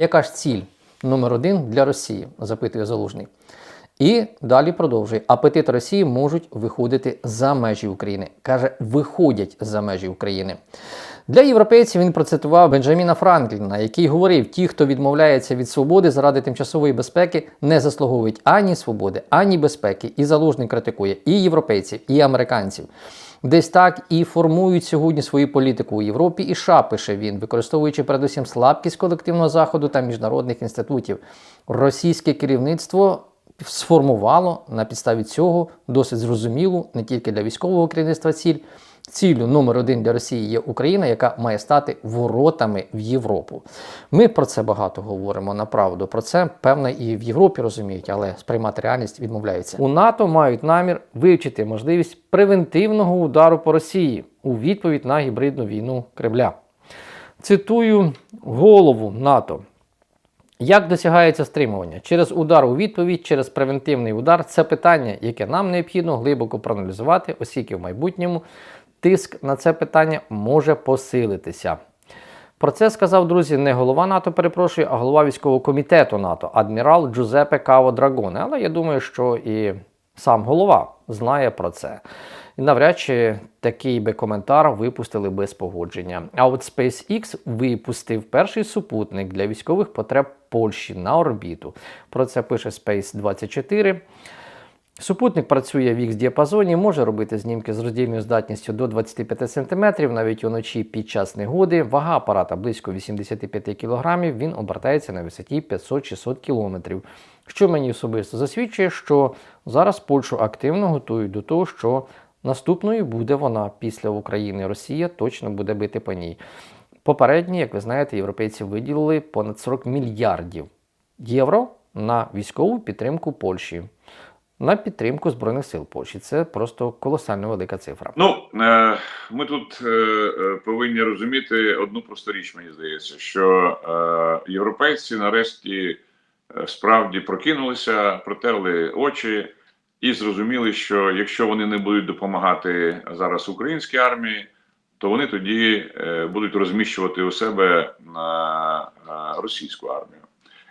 Яка ж ціль номер один для Росії? запитує Залужний. І далі продовжує. Апетит Росії можуть виходити за межі України. Каже, виходять за межі України. Для європейців він процитував Бенджаміна Франкліна, який говорив: ті, хто відмовляється від свободи заради тимчасової безпеки, не заслуговують ані свободи, ані безпеки. І залужний критикує і європейців, і американців. Десь так і формують сьогодні свою політику у Європі. І США, пише він, використовуючи передусім слабкість колективного заходу та міжнародних інститутів. Російське керівництво сформувало на підставі цього досить зрозумілу не тільки для військового керівництва ціль. Ціллю номер один для Росії є Україна, яка має стати воротами в Європу. Ми про це багато говоримо направду. Про це певно і в Європі розуміють, але сприймати реальність відмовляються. У НАТО мають намір вивчити можливість превентивного удару по Росії у відповідь на гібридну війну Кремля. Цитую голову НАТО. Як досягається стримування? Через удар у відповідь, через превентивний удар це питання, яке нам необхідно глибоко проаналізувати, оскільки в майбутньому тиск на це питання може посилитися. Про це сказав, друзі, не голова НАТО, перепрошую, а голова військового комітету НАТО, адмірал Джузепе Каво Драгоне. Але я думаю, що і сам голова знає про це. І навряд чи такий би коментар випустили без погодження. А от SpaceX випустив перший супутник для військових потреб Польщі на орбіту. Про це пише Space 24. Супутник працює в X-діапазоні, може робити знімки з роздільною здатністю до 25 см, навіть уночі під час негоди. Вага апарата близько 85 кг, він обертається на висоті 500-600 км. Що мені особисто засвідчує, що зараз Польщу активно готують до того, що наступною буде вона після України. Росія точно буде бити по ній. Попередні, як ви знаєте, європейці виділили понад 40 мільярдів євро на військову підтримку Польщі на підтримку збройних сил Польщі. Це просто колосально велика цифра. Ну е, ми тут е, е, повинні розуміти одну просту річ, мені здається, що європейці нарешті справді прокинулися, протерли очі і зрозуміли, що якщо вони не будуть допомагати зараз українській армії, то вони тоді будуть розміщувати у себе на російську армію.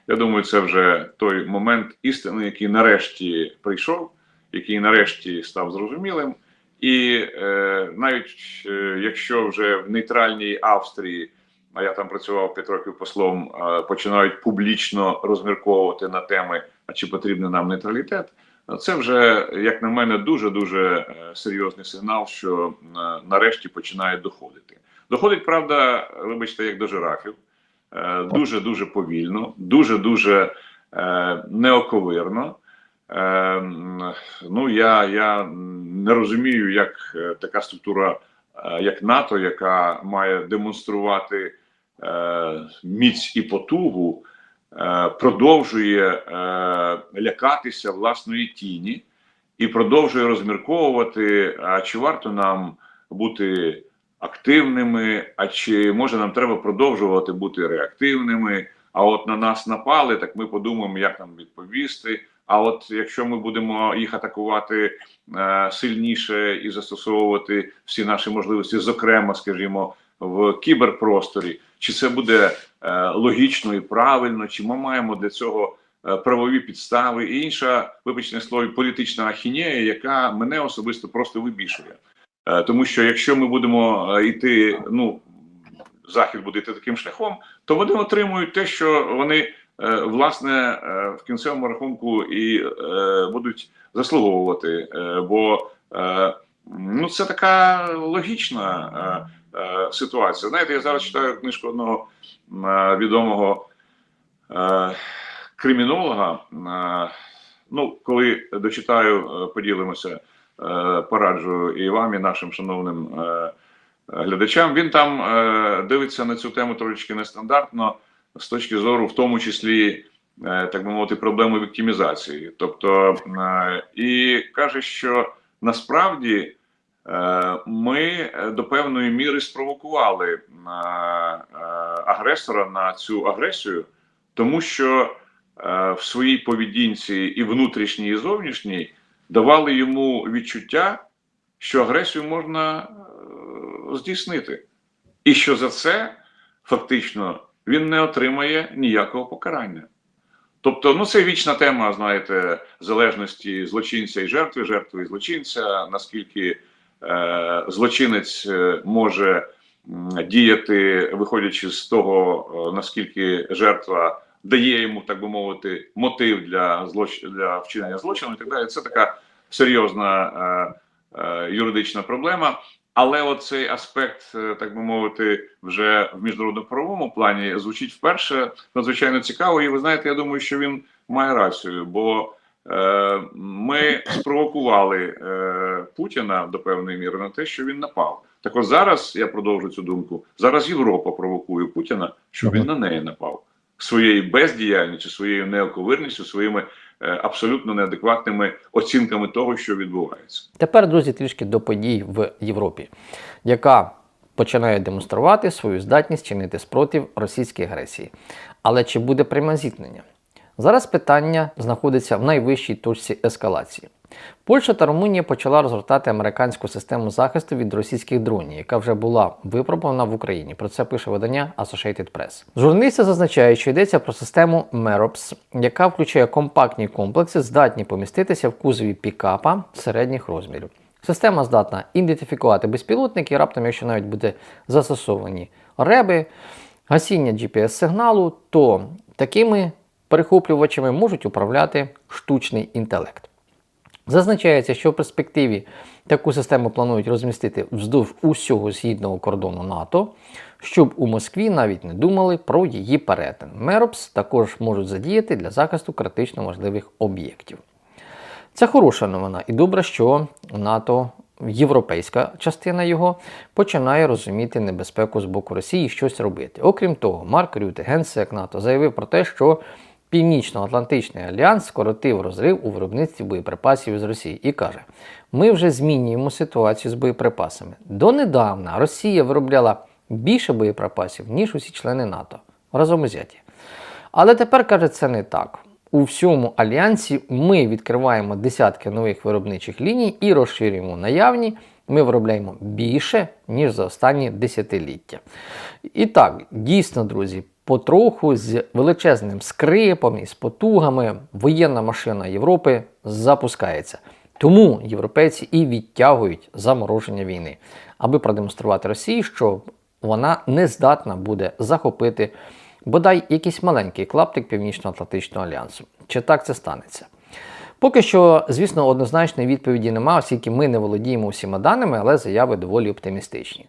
Я думаю, це вже той момент істини, який нарешті прийшов, який нарешті став зрозумілим. І е, навіть е, якщо вже в нейтральній Австрії, а я там працював 5 років послом, е, починають публічно розмірковувати на теми, а чи потрібен нам нейтралітет, це вже, як на мене, дуже дуже серйозний сигнал, що е, нарешті починає доходити. Доходить, правда, вибачте, як до жирафів дуже дуже повільно, дуже дуже е, неоковирно. Е, ну я я не розумію, як е, така структура, е, як НАТО, яка має демонструвати е, міць і потугу, е, продовжує е, лякатися власної тіні і продовжує розмірковувати, а чи варто нам бути активними, а чи може нам треба продовжувати бути реактивними? А от на нас напали, так ми подумаємо, як нам відповісти. А от якщо ми будемо їх атакувати е, сильніше і застосовувати всі наші можливості, зокрема, скажімо, в кіберпросторі, чи це буде е, логічно і правильно, чи ми маємо для цього е, правові підстави і інша, вибачте слово, політична ахінея, яка мене особисто просто вибішує. Е, тому що якщо ми будемо е, йти, ну захід буде йти таким шляхом, то вони отримують те, що вони е, власне в кінцевому рахунку і будуть заслуговувати. Бо ну це така логічна ситуація. Знаєте, я зараз читаю книжку одного відомого кримінолога. Ну, коли дочитаю, поділимося. Е, пораджу і вам, і нашим шановним е, глядачам. Він там е, дивиться на цю тему трошечки нестандартно з точки зору, в тому числі. Так би мовити, проблеми віктимізації, тобто і каже, що насправді ми до певної міри спровокували агресора на цю агресію, тому що в своїй поведінці і внутрішній, і зовнішній давали йому відчуття, що агресію можна е, здійснити, і що за це фактично він не отримає ніякого покарання. Тобто, ну це вічна тема, знаєте, залежності злочинця і жертви, жертви і злочинця, наскільки е, злочинець е, може діяти, виходячи з того, е, наскільки жертва дає йому, так би мовити, мотив для злоч... для вчинення злочину і так далі. Це така серйозна е, е, юридична проблема. Але оцей аспект, е, так би мовити, вже в міжнародно-правовому плані звучить вперше надзвичайно цікаво. І ви знаєте, я думаю, що він має рацію, бо е, ми спровокували е, Путіна до певної міри на те, що він напав. Так от зараз я продовжу цю думку. Зараз Європа провокує Путіна, щоб він на неї напав своєю бездіяльністю, своєю неоковирністю, своїми е, абсолютно неадекватними оцінками того, що відбувається. Тепер, друзі, трішки до подій в Європі, яка починає демонструвати свою здатність чинити спротив російській агресії. Але чи буде пряме зіткнення? Зараз питання знаходиться в найвищій точці ескалації. Польща та Румунія почала розгортати американську систему захисту від російських дронів, яка вже була випробована в Україні. Про це пише видання Associated Press. Журналісти зазначають, що йдеться про систему MEROPS, яка включає компактні комплекси, здатні поміститися в кузові пікапа середніх розмірів. Система здатна ідентифікувати безпілотники, раптом, якщо навіть буде застосовані реби, гасіння GPS-сигналу, то такими перехоплювачами можуть управляти штучний інтелект. Зазначається, що в перспективі таку систему планують розмістити вздовж усього східного кордону НАТО, щоб у Москві навіть не думали про її перетин. Меропс також можуть задіяти для захисту критично важливих об'єктів. Це хороша новина, і добре, що НАТО, європейська частина його, починає розуміти небезпеку з боку Росії і щось робити. Окрім того, Марк Рюте, генсек НАТО, заявив про те, що Північно-Атлантичний альянс скоротив розрив у виробництві боєприпасів з Росії і каже: ми вже змінюємо ситуацію з боєприпасами. Донедавна Росія виробляла більше боєприпасів, ніж усі члени НАТО разом узяті. Але тепер каже, це не так. У всьому альянсі ми відкриваємо десятки нових виробничих ліній і розширюємо наявні. Ми виробляємо більше, ніж за останні десятиліття. І так, дійсно, друзі, потроху з величезним скрипом і з потугами воєнна машина Європи запускається. Тому європейці і відтягують замороження війни, аби продемонструвати Росії, що вона не здатна буде захопити бодай якийсь маленький клаптик Північно-Атлантичного альянсу. Чи так це станеться? Поки що, звісно, однозначної відповіді немає, оскільки ми не володіємо усіма даними, але заяви доволі оптимістичні.